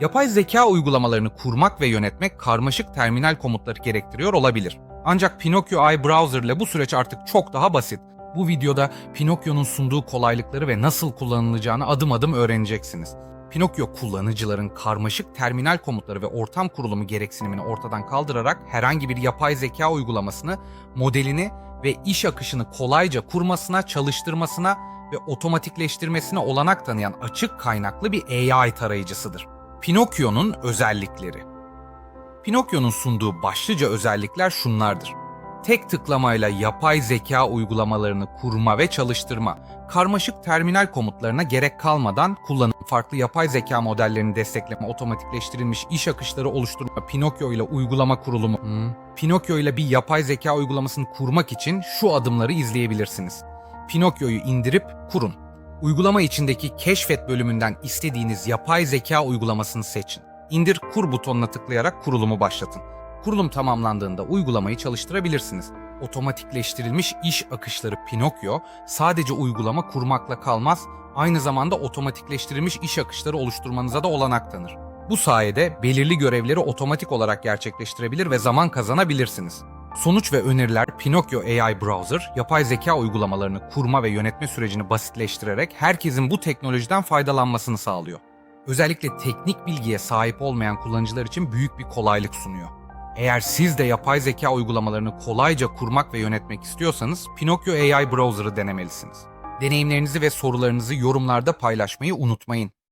Yapay zeka uygulamalarını kurmak ve yönetmek karmaşık terminal komutları gerektiriyor olabilir. Ancak Pinokyo AI Browser ile bu süreç artık çok daha basit. Bu videoda Pinokyo'nun sunduğu kolaylıkları ve nasıl kullanılacağını adım adım öğreneceksiniz. Pinokyo kullanıcıların karmaşık terminal komutları ve ortam kurulumu gereksinimini ortadan kaldırarak herhangi bir yapay zeka uygulamasını, modelini ve iş akışını kolayca kurmasına, çalıştırmasına ve otomatikleştirmesine olanak tanıyan açık kaynaklı bir AI tarayıcısıdır. Pinokyo'nun özellikleri Pinokyo'nun sunduğu başlıca özellikler şunlardır. Tek tıklamayla yapay zeka uygulamalarını kurma ve çalıştırma, karmaşık terminal komutlarına gerek kalmadan kullanım, farklı yapay zeka modellerini destekleme, otomatikleştirilmiş iş akışları oluşturma, Pinokyo ile uygulama kurulumu, hmm. Pinokyo ile bir yapay zeka uygulamasını kurmak için şu adımları izleyebilirsiniz. Pinokyo'yu indirip kurun. Uygulama içindeki keşfet bölümünden istediğiniz yapay zeka uygulamasını seçin. İndir kur butonuna tıklayarak kurulumu başlatın. Kurulum tamamlandığında uygulamayı çalıştırabilirsiniz. Otomatikleştirilmiş iş akışları Pinokyo sadece uygulama kurmakla kalmaz, aynı zamanda otomatikleştirilmiş iş akışları oluşturmanıza da olanak tanır. Bu sayede belirli görevleri otomatik olarak gerçekleştirebilir ve zaman kazanabilirsiniz. Sonuç ve öneriler Pinokyo AI Browser, yapay zeka uygulamalarını kurma ve yönetme sürecini basitleştirerek herkesin bu teknolojiden faydalanmasını sağlıyor. Özellikle teknik bilgiye sahip olmayan kullanıcılar için büyük bir kolaylık sunuyor. Eğer siz de yapay zeka uygulamalarını kolayca kurmak ve yönetmek istiyorsanız Pinokyo AI Browser'ı denemelisiniz. Deneyimlerinizi ve sorularınızı yorumlarda paylaşmayı unutmayın.